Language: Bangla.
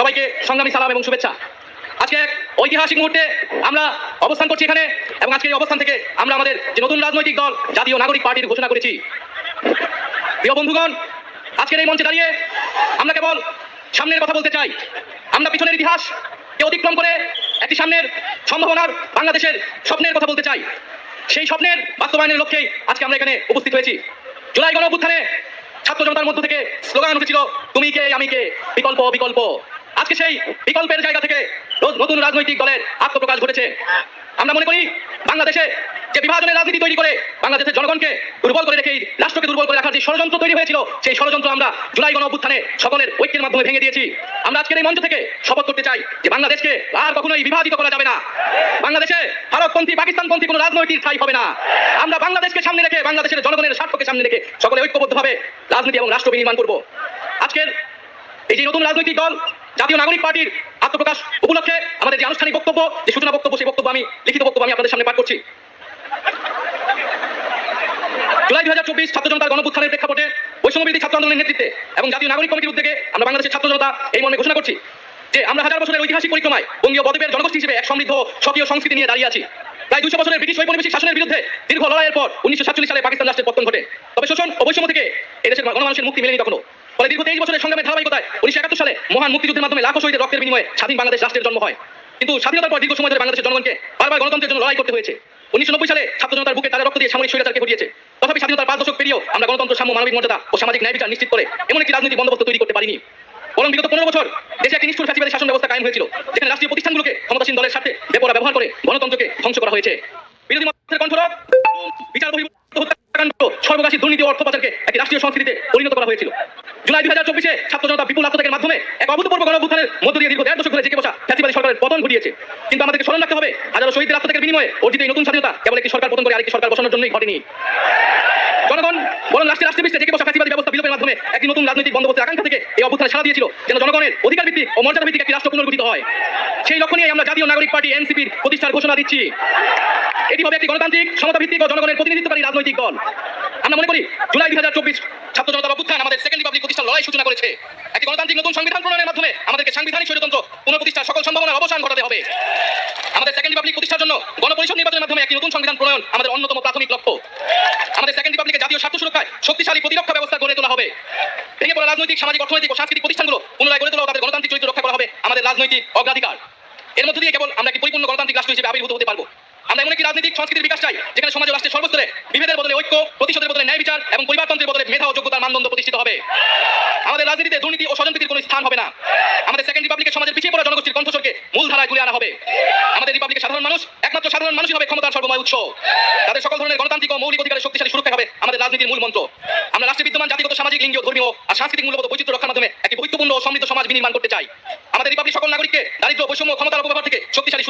সবাইকে সংগ্রামী সালাম এবং শুভেচ্ছা। আজকে এক ঐতিহাসিক মুহূর্তে আমরা অবস্থান করছি এখানে এবং আজকে এই অবস্থান থেকে আমরা আমাদের যে নতুন রাজনৈতিক দল, জাতীয় নাগরিক পার্টির ঘোষণা করেছি। প্রিয় বন্ধুগণ, আজকের এই মঞ্চে দাঁড়িয়ে আমরা কেবল সামনের কথা বলতে চাই। আমরা পিছনের ইতিহাস কে অতিক্রম করে একটি সামনের সম্ভাবনার বাংলাদেশের স্বপ্নের কথা বলতে চাই। সেই স্বপ্নের বাস্তবায়নের লক্ষ্যেই আজকে আমরা এখানে উপস্থিত হয়েছি। জুলাই গণ ছাত্র জনতার মধ্য থেকে স্লোগান উঠেছিল, তুমি কে, আমি কে? বিকল্প বিকল্প আজকে সেই বিকল্পের জায়গা থেকে নতুন রাজনৈতিক দলের আত্মপ্রকাশ ঘটেছে। আমরা মনে করি, বাংলাদেশে যে বিভাজনের রাজনীতি তৈরি করে, বাংলাদেশের জনগণকে দুর্বল করে রেখে রাষ্ট্রকে দুর্বল করে রাখার যে ষড়যন্ত্র তৈরি হয়েছিল, সেই ষড়যন্ত্র আমরা জুলাই গণ অভ্যুত্থানে সকলের ঐক্যের মাধ্যমে ভেঙে দিয়েছি। আমরা আজকের এই মঞ্চ থেকে শপথ করতে চাই যে বাংলাদেশকে আর কখনোই বিভাজিত করা যাবে না। বাংলাদেশে ভারতপন্থী, পাকিস্তানপন্থী কোনো রাজনৈতিক ঠাই হবে না। আমরা বাংলাদেশকে সামনে রেখে, বাংলাদেশের জনগণের স্বার্থকে সামনে রেখে সকলে ঐক্যবদ্ধভাবে রাজনীতি এবং রাষ্ট্র বিনির্মাণ করব। আজকের এই যে নতুন রাজনৈতিক দল জাতীয় নাগরিক পার্টির আত্মপ্রকাশ উপলক্ষে আমাদের যে আনুষ্ঠানিক বক্তব্য, যে সূচনা বক্তব্য, সেই বক্তব্য আমি লিখিত বক্তব্য আমি আপনাদের সামনে পাঠ করছি। জুলাই দুই হাজার চব্বিশ ছাত্র জনতার গণপুত্থানের প্রেক্ষাপটে বৈষম্যবিরোধী ছাত্র আন্দোলনের নেতৃত্বে এবং জাতীয় নাগরিক কমিটির উদ্যোগে আমরা বাংলাদেশের ছাত্র জনতা এই মর্মে ঘোষণা করছি যে আমরা হাজার বছরের ঐতিহাসিক পরিক্রমায় বঙ্গীয় বদ্বীপের জনগোষ্ঠী হিসেবে এক সমৃদ্ধ, স্বকীয় সংস্কৃতি নিয়ে দাঁড়িয়ে আছি। প্রায় দুশো বছরের ব্রিটিশ ঔপনিবেশিক শাসনের বিরুদ্ধে দীর্ঘ লড়াইয়ের পর উনিশশো সাতচল্লিশ সালে পাকিস্তান রাষ্ট্রের পতন ঘটে। তবে শোষণ ও বৈষম্য থেকে এদেশের গণমানুষের মুক্তি মেলেনি তখনও ফলে দীর্ঘ তেইশ বছরের সংগ্রামের ধারাবাহিকতায় উনিশশো একাত্তর সালে মহান মুক্তিযুদ্ধের মাধ্যমে লাখো শহীদের রক্তের বিনিময়ে স্বাধীন বাংলাদেশ রাষ্ট্রের জন্ম হয়। কিন্তু স্বাধীনতার পর দীর্ঘ সময় ধরে বাংলাদেশের জনগণকে বারবার গণতন্ত্রের জন্য লড়াই করতে হয়েছে। উনিশশো নব্বই সালে ছাত্র জনতার বুকে তাদের রক্ত দিয়ে সামরিক স্বৈরাচারকে ঘটিয়েছে তথাপি স্বাধীনতার পাঁচ দশক পেরিয়েও আমরা গণতন্ত্র, সাম্য, মানবিক মর্যাদা ও সামাজিক ন্যায় বিচার নিশ্চিত করে এমন একটি রাজনৈতিক বন্দোবস্ত তৈরি করতে পারিনি। বরং বিগত পনেরো বছর দেশে একটি নিষ্ঠুর ফ্যাসিবাদী শাসন ব্যবস্থা কায়েম হয়েছিল, যেখানে রাষ্ট্রীয় প্রতিষ্ঠানগুলোকে ক্ষমতাসীন দলের সাথে বেপরা ব্যবহার করে গণতন্ত্রকে ধ্বংস করা হয়েছে। বিরোধী মতের কণ্ঠরোধ বিচার বহির্ভূত হত্যাকাণ্ড সর্বগাসী দুর্নীতি অর্থ পাচারকে একটি রাষ্ট্রীয় সংস্কৃতিতে পরিণত করা হয়েছিল। জুলাই দুই হাজার চব্বিশে ছাত্র জনতা বিপুল আত্মত্যাগের মাধ্যমে এক অভূতপূর্ব গণঅভ্যুত্থানের মধ্য দিয়ে দীর্ঘ দেড় দশক ধরে জেগে বসা সরকারের পতন ঘটিয়েছে। কিন্তু আমাদেরকে স্মরণ রাখতে হবে, হাজারো শহীদের আত্মত্যাগের বিনিময়ে অর্জিত এই নতুন স্বাধীনতা কেবল একটি সরকার পতন করে আরেকটি সরকার বসানোর জন্যই ঘটেনি। জনগণ, বরং রাষ্ট্রের বিশ্বে জেগে বসা ফ্যাসিবাদী ব্যবস্থা বিলোপের মাধ্যমে একটি নতুন রাজনৈতিক বন্দোবস্তের আকাঙ্ক্ষা থেকে এই অভ্যুত্থানে সাড়া দিয়েছিল যেন জনগণের অধিকার ভিত্তিক ও মর্যাদা ভিত্তিক একটি রাষ্ট্র পুনর্গঠিত হয়। সেই লক্ষ্য নিয়ে আমরা জাতীয় নাগরিক পার্টি, এনসিপির প্রতিষ্ঠার ঘোষণা দিচ্ছি। এটি হবে একটি গণতান্ত্রিক সমতা ভিত্তিক ও জনগণের প্রতিনিধিত্বকারী রাজনৈতিক দল। আমরা মনে করি জুলাই দুই হাজার চব্বিশ ছাত্র জনতা অভ্যুত্থান আমাদের সেকেন্ড রিপাবলিক প্রতিষ্ঠার লড়াই সূচনা করেছে। একটি গণতান্ত্রিক নতুন সংবিধান প্রণয়নের মাধ্যমে আমাদেরকে সাংবিধানিক স্বৈরতন্ত্র পুনঃপ্রতিষ্ঠার সকল সম্ভাবনার অবসান ঘটাতে হবে। আমাদের সেকেন্ড রিপাবলিক প্রতিষ্ঠার জন্য গণপরিষদ নির্বাচনের মাধ্যমে একটি নতুন সংবিধান প্রণয়ন আমাদের অন্যতম প্রাথমিক লক্ষ্য। আমাদের সেকেন্ড রিপাবলিকের জাতীয় স্বার্থ সুরক্ষায় শক্তিশালী প্রতিরক্ষা ব্যবস্থা গড়ে তোলা হবে। ভেঙে পড়া রাজনৈতিক, সামাজিক, অর্থনৈতিক ও সাংস্কৃতিক প্রতিষ্ঠানগুলো পুনরায় গড়ে তোলা তাদের গণতান্ত্রিক চরিত্র রক্ষা করা হবে আমাদের রাজনৈতিক অগ্রাধিকার। এর মধ্যে দিয়ে কেবল আমরা একটি পরিপূর্ণ গণতান্ত্রিক রাষ্ট্র হিসেবে আবির্ভূত হতে পারব। আমরা এমন একটি রাজনৈতিক, সংস্কৃতির বিকাশ চাই, যেখানে সমাজ রাষ্ট্রের সর্বস্তরে বিভেদের বদলে ঐক্য, প্রতিশোধের বদলে ন্যায় বিচার এবং পরিবারতন্ত্রের বদলে মেধা ও যোগ্যতার মানদণ্ড প্রতিষ্ঠিত হবে। আমাদের রাজনীতিতে দুর্নীতি ও স্বজনপ্রীতির কোনো স্থান হবে না। আমাদের সেকেন্ড রিপাবলিকের সমাজের পিছিয়ে পড়া জনগোষ্ঠীর কণ্ঠস্বরকে মূল ধারায় তুলে আনা হবে। আমাদের রিপাবলিকের সাধারণ মানুষ একমাত্র সাধারণ মানুষই হবে ক্ষমতার সর্বময় উৎস। তাদের সকল ধরনের গণতান্ত্রিক ও মৌলিক অধিকারের শক্তিশালী সুরক্ষা হবে আমাদের রাজনীতির মূল মন্ত্র। আমরা রাষ্ট্রে বিদ্যমান জাতিগত, সামাজিক, লিঙ্গীয়, ধর্মীয় আর সাংস্কৃতিক মূল্যবোধ বৈচিত্র্য রক্ষার মাধ্যমে একটি বৈধপূর্ণ ও সমৃদ্ধ সমাজ বিনির্মাণ করতে চাই। আমাদের রিপাবলিক সকল নাগরিককে দারিদ্র বৈষম্য ক্ষমতার অপব্যবহার থেকে শক্তিশালী